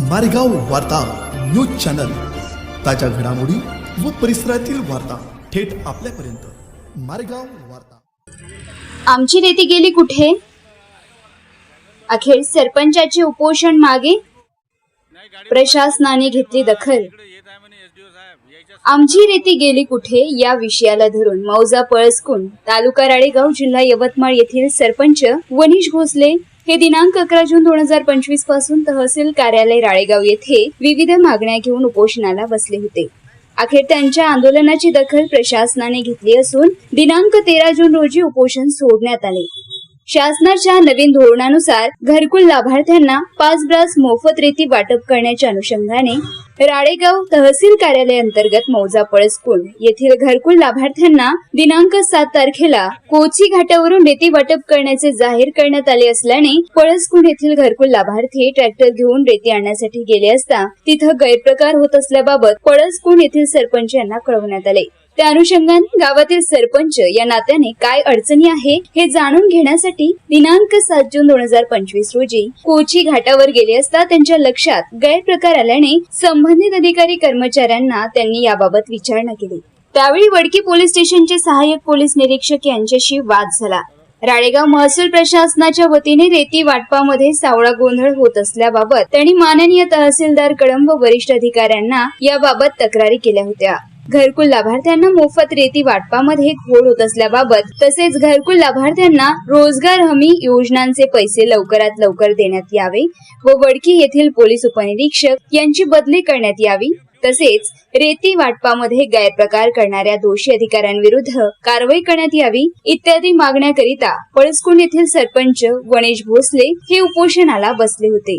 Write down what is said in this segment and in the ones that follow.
मारेगाव वार्ता news channel. ताज्या घडामोडी व परिसरातील वार्ता थेट आपल्यापर्यंत. मारेगाव वार्ता. आमची रेती गेली कुठे? अखेर सरपंचाचे उपोषण मागे? प्रशासनाने घेतली दखल. आमची रेती गेली कुठे? या विषयाला धरून मौजा पळसकुंड तालुका राळेगाव जिल्हा यवतमाळ येथील सरपंच वनीश भोसले हे दिनांक अकरा जून दोन हजार पंचवीसपासून तहसील कार्यालय राळेगाव येथे विविध मागण्या घेऊन उपोषणाला बसले होते. अखेर त्यांच्या आंदोलनाची दखल प्रशासनाने घेतली असून दिनांक तेरा जून रोजी उपोषण सोडण्यात आले. शासनाच्या नवीन धोरणानुसार घरकुल लाभार्थ्यांना पाच ब्रास मोफत रेती वाटप करण्याच्या अनुषंगाने राळेगाव तहसील कार्यालय अंतर्गत मौजा पळसकुंड येथील घरकुल लाभार्थ्यांना दिनांक सात तारखेला कोची घाटावरून रेती वाटप करण्याचे जाहीर करण्यात आले असल्याने पळसकुंड येथील घरकुल लाभार्थी ट्रॅक्टर घेऊन रेती आणण्यासाठी गेले असता तिथं गैरप्रकार होत असल्याबाबत पळसकुंड येथील सरपंच यांना कळवण्यात आले. त्या अनुषंगाने गावातील सरपंच या नात्याने काय अडचणी आहे हे जाणून घेण्यासाठी दिनांक सात जून दोन हजार पंचवीस रोजी कोची घाटावर गेले असता त्यांच्या लक्षात गैरप्रकार आल्याने संबंधित अधिकारी कर्मचाऱ्यांना त्यांनी याबाबत विचारणा केली. त्यावेळी वडकी पोलीस स्टेशनचे सहाय्यक पोलीस निरीक्षक यांच्याशी वाद झाला. राळेगाव महसूल प्रशासनाच्या वतीने रेती वाटपामध्ये सावळा गोंधळ होत असल्याबाबत त्यांनी माननीय तहसीलदार कळंब व वरिष्ठ अधिकाऱ्यांना याबाबत तक्रारी केल्या होत्या. घरकुल लाभार्थ्यांना मोफत रेती वाटपामध्ये घोळ होत असल्याबाबत तसेच घरकुल लाभार्थ्यांना रोजगार हमी योजनांचे पैसे लवकरात लवकर देण्यात यावे व वडकी येथील पोलीस उपनिरीक्षक यांची बदली करण्यात यावी. तसेच रेती वाटपामध्ये गैरप्रकार करणाऱ्या दोषी अधिकाऱ्यांविरुद्ध कारवाई करण्यात यावी इत्यादी मागण्याकरिता पळसकुंड येथील सरपंच गणेश भोसले हे उपोषणाला बसले होते.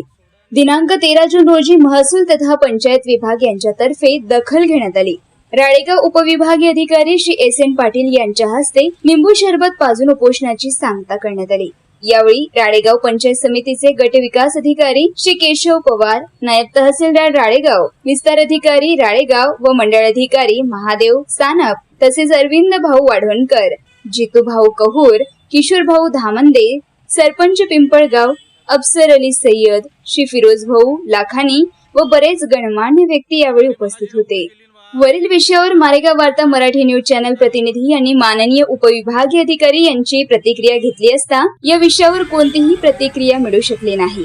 दिनांक तेरा जून रोजी महसूल तथा पंचायत विभाग यांच्यातर्फे दखल घेण्यात आली. राळेगाव उपविभागीय अधिकारी श्री एस एन पाटील यांच्या हस्ते लिंबू शरबत पाजून उपोषणाची सांगता करण्यात आली. यावेळी राळेगाव पंचायत समितीचे गट विकास अधिकारी श्री केशव पवार नायब तहसीलदार राळेगाव विस्तार अधिकारी राळेगाव व मंडळ अधिकारी महादेव सानप तसेच अरविंद भाऊ वाढवणकर जितू भाऊ कहूर किशोर भाऊ धामंदे सरपंच पिंपळगाव अफसर अली सय्यद श्री फिरोज भाऊ लाखानी व बरेच गणमान्य व्यक्ती यावेळी उपस्थित होते. वरील विषयावर मारेगाव वार्ता मराठी न्यूज चॅनल प्रतिनिधी आणि माननीय उपविभागीय अधिकारी यांची प्रतिक्रिया घेतली असता या विषयावर कोणतीही प्रतिक्रिया मिळू शकली नाही.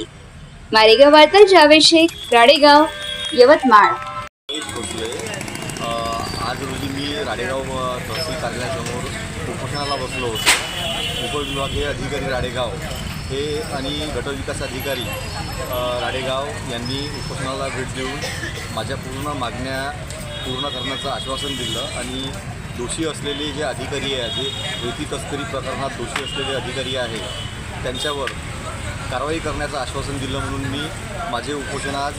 मारेगाव वार्ता जावेद शेख राडेगाव यवतमाळ. आज रोजी मी राडेगाव तहसील कार्यालयासमोर उपोषणाला बसलो होतो. उपविभागीय अधिकारी राडेगाव हे आणि गटविकास अधिकारी राडेगाव यांनी उपोषणाला भेट देऊन माझ्या पूर्ण मागण्या पूर्ण करण्याचं आश्वासन दिलं आणि दोषी असलेले जे अधिकारी आहे जे रेती तस्करी प्रकरणात दोषी असलेले अधिकारी आहे त्यांच्यावर कारवाई करण्याचं आश्वासन दिलं म्हणून मी माझे उपोषण आज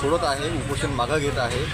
सोडत आहे उपोषण मागं घेत आहे.